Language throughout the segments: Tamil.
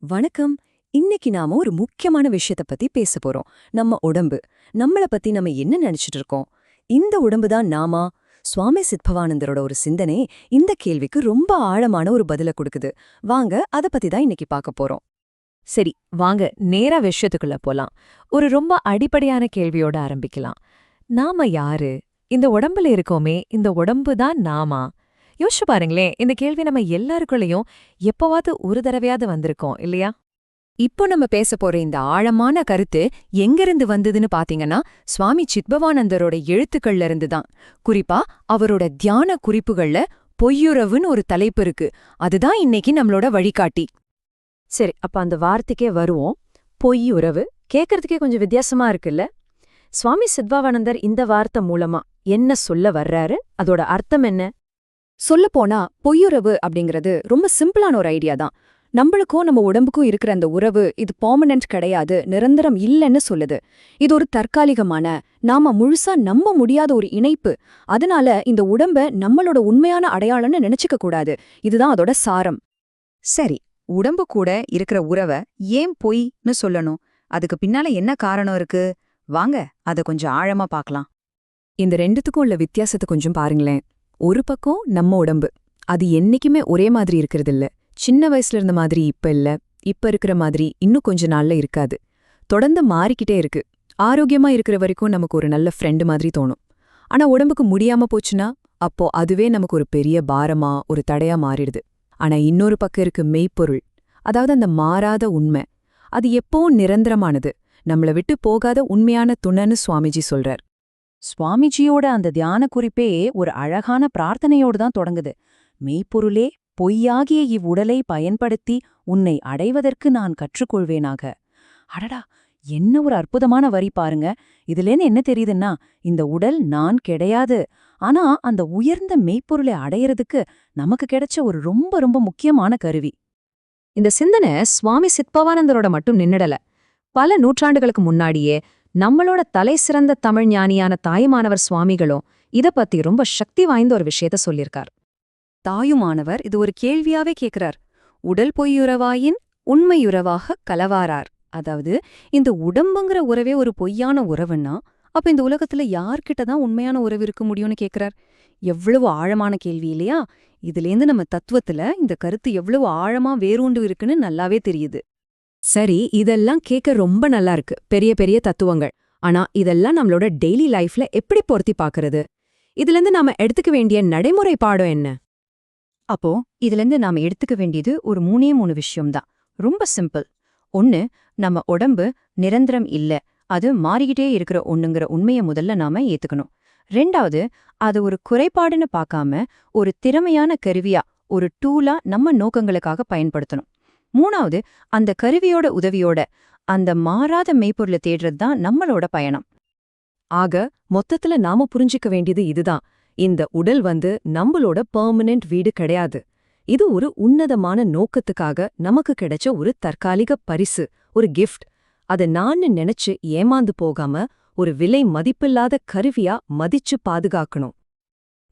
வணக்கம். இன்னைக்கு நாம ஒரு முக்கியமான விஷயத்த பத்தி பேச போறோம். நம்ம உடம்பு. நம்மள பத்தி நம்ம என்ன நினைச்சிட்டு இருக்கோம்? இந்த உடம்பு தான் நாமா? சுவாமி சித்பவானந்தரோட ஒரு சிந்தனை இந்த கேள்விக்கு ரொம்ப ஆழமான ஒரு பதில கொடுக்குது. வாங்க அத பத்தி தான் இன்னைக்கு பார்க்க போறோம். சரி வாங்க நேரா விஷயத்துக்குள்ள போலாம். ஒரு ரொம்ப அடிப்படையான கேள்வியோட ஆரம்பிக்கலாம். நாம யாரு? இந்த உடம்புல இருக்கோமே இந்த உடம்பு தான் நாமா? யோசிச்சு பாருங்களேன் இந்த கேள்வி நம்ம எல்லாருக்குள்ளயும் எப்பவாவது ஒரு தடவையாவது வந்திருக்கோம் இல்லையா? இப்போ நம்ம பேச போற இந்த ஆழமான கருத்து எங்கிருந்து வந்ததுன்னு பாத்தீங்கன்னா சுவாமி சித்பவானந்தரோட எழுத்துக்கள்ல இருந்து தான். குறிப்பா அவரோட தியான குறிப்புகள்ல பொய்யுறவுன்னு ஒரு தலைப்பு இருக்கு. அதுதான் இன்னைக்கு நம்மளோட வழிகாட்டி. சரி அப்ப அந்த வார்த்தைக்கே வருவோம். பொய்யுறவு கேட்கறதுக்கே கேக்கறதுக்கே கொஞ்சம் வித்தியாசமா இருக்குல்ல? சுவாமி சித்பாவானந்தர் இந்த வார்த்தை மூலமா என்ன சொல்ல வர்றாரு? அதோட அர்த்தம் என்ன? சொல்லப்போனா பொய்யுறவு அப்படிங்கிறது ரொம்ப சிம்பிளான ஒரு ஐடியா தான். நம்மளுக்கும் நம்ம உடம்புக்கும் இருக்கிற அந்த உறவு இது பெர்மனன்ட் கிடையாது நிரந்தரம் இல்லைன்னு சொல்லுது. இது ஒரு தற்காலிகமான நாம முழுசா நம்ப முடியாத ஒரு இணைப்பு. அதனால இந்த உடம்ப நம்மளோட உண்மையான அடையாளம்னு நினைச்சுக்க கூடாது. இதுதான் அதோட சாரம். சரி உடம்பு கூட இருக்கிற உறவை ஏன் பொய்ன்னு சொல்லணும்? அதுக்கு பின்னால என்ன காரணம் இருக்கு? வாங்க அத கொஞ்சம் ஆழமா பார்க்கலாம். இந்த ரெண்டுத்துக்கும் உள்ள வித்தியாசத்தை கொஞ்சம் பாருங்களேன். ஒரு பக்கம் நம்ம உடம்பு. அது என்னைக்குமே ஒரே மாதிரி இருக்கிறதில்ல. சின்ன வயசுல இருந்த மாதிரி இப்ப இல்ல. இப்ப இருக்கிற மாதிரி இன்னும் கொஞ்ச நாள்ல இருக்காது. தொடர்ந்து மாறிக்கிட்டே இருக்கு. ஆரோக்கியமா இருக்கிற வரைக்கும் நமக்கு ஒரு நல்ல ஃப்ரெண்டு மாதிரி தோணும். ஆனா உடம்புக்கு முடியாம போச்சுன்னா அப்போ அதுவே நமக்கு ஒரு பெரிய பாரமா ஒரு தடையா மாறிடுது. ஆனா இன்னொரு பக்கம் இருக்கு மெய்ப்பொருள். அதாவது அந்த மாறாத உண்மை. அது எப்பவும் நிரந்தரமானது. நம்மள விட்டு போகாத உண்மையான துணன்னு சுவாமிஜி சொல்றார். சுவாமிஜியோட அந்த தியான குறிப்பே ஒரு அழகான பிரார்த்தனையோடு தான் தொடங்குது. மெய்ப்பொருளே பொய்யாகிய இவ்வுடலை பயன்படுத்தி உன்னை அடைவதற்கு நான் கற்றுக்கொள்வேனாக. அடடா என்ன ஒரு அற்புதமான வரி பாருங்க. இதுலேன்னு என்ன தெரியுதுன்னா இந்த உடல் நான் கிடையாது. ஆனா அந்த உயர்ந்த மெய்ப்பொருளை அடையறதுக்கு நமக்கு கிடைச்ச ஒரு ரொம்ப ரொம்ப முக்கியமான கருவி. இந்த சிந்தனை சுவாமி சித்பவானந்தரோட மட்டும் நின்னுடல. பல நூற்றாண்டுகளுக்கு முன்னாடியே நம்மளோட தலை சிறந்த தமிழ் ஞானியான தாயுமானவர் சுவாமிகளும் இத பத்தி ரொம்ப சக்தி வாய்ந்த ஒரு விஷயத்த சொல்லியிருக்கார் தாயுமானவர் இது ஒரு கேள்வியாவே கேட்கிறார் உடல் பொய்யுறவாயின் உண்மையுறவாக கலவாரார். அதாவது இந்த உடம்புங்கிற உறவே ஒரு பொய்யான உறவுன்னா அப்ப இந்த உலகத்துல யார்கிட்ட தான் உண்மையான உறவு இருக்க முடியும்னு கேக்குறார்? எவ்வளவு ஆழமான கேள்வி இல்லையா? இதுலேருந்து நம்ம தத்துவத்துல இந்த கருத்து எவ்வளவு ஆழமா வேரூண்டு இருக்குன்னு நல்லாவே தெரியுது. சரி இதெல்லாம் கேட்க ரொம்ப நல்லா இருக்கு. பெரிய பெரிய தத்துவங்கள். ஆனா இதெல்லாம் நம்மளோட டெய்லி லைஃப்ல எப்படி பொருத்தி பாக்குறது? இதுலேருந்து நாம எடுத்துக்க வேண்டிய நடைமுறை பாடம் என்ன? அப்போ இதுலேருந்து நாம எடுத்துக்க வேண்டியது ஒரு மூணே மூணு விஷயம்தான். ரொம்ப சிம்பிள் ஒன்னு நம்ம உடம்பு நிரந்தரம் இல்ல. அது மாறிக்கிட்டே இருக்கிற ஒண்ணுங்கிற உண்மையை முதல்ல நாம ஏத்துக்கணும். ரெண்டாவது அது ஒரு குறைபாடுன்னு பார்க்காம ஒரு திறமையான கருவியா ஒரு டூலா நம்ம நோக்கங்களுக்காக பயன்படுத்தணும். மூணாவது அந்த கருவியோட உதவியோட அந்த மாறாத மெய்ப்பொருளை தேடுறது தான் நம்மளோட பயணம். ஆக மொத்தத்துல நாம புரிஞ்சுக்க வேண்டியது இதுதான். இந்த உடல் வந்து நம்மளோட பெர்மனன்ட் வீடு கிடையாது. இது ஒரு உன்னதமான நோக்கத்துக்காக நமக்கு கிடைச்ச ஒரு தற்காலிக பரிசு ஒரு கிஃப்ட் அத நான் நினைச்சு ஏமாந்து போகாம ஒரு விலை மதிப்பில்லாத கருவியா மதிச்சு பாதுகாக்கணும்.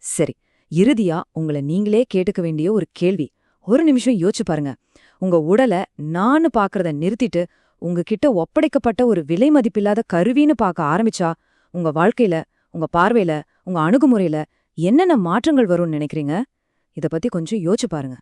சரி இறுதியா உங்கள நீங்களே கேட்டுக்க வேண்டிய ஒரு கேள்வி. ஒரு நிமிஷம் யோசிச்சு பாருங்க. உங்க உடலை நான் பாக்குறத நிறுத்திட்டு உங்ககிட்ட ஒப்படைக்கப்பட்ட ஒரு விலை மதிப்பில்லாத கருவின்னு பார்க்க ஆரம்பிச்சா உங்க வாழ்க்கையில உங்க பார்வையில உங்க அணுகுமுறையில என்னென்ன மாற்றங்கள் வரும்னு நினைக்கிறீங்க? இத பத்தி கொஞ்சம் யோசிச்சு பாருங்க.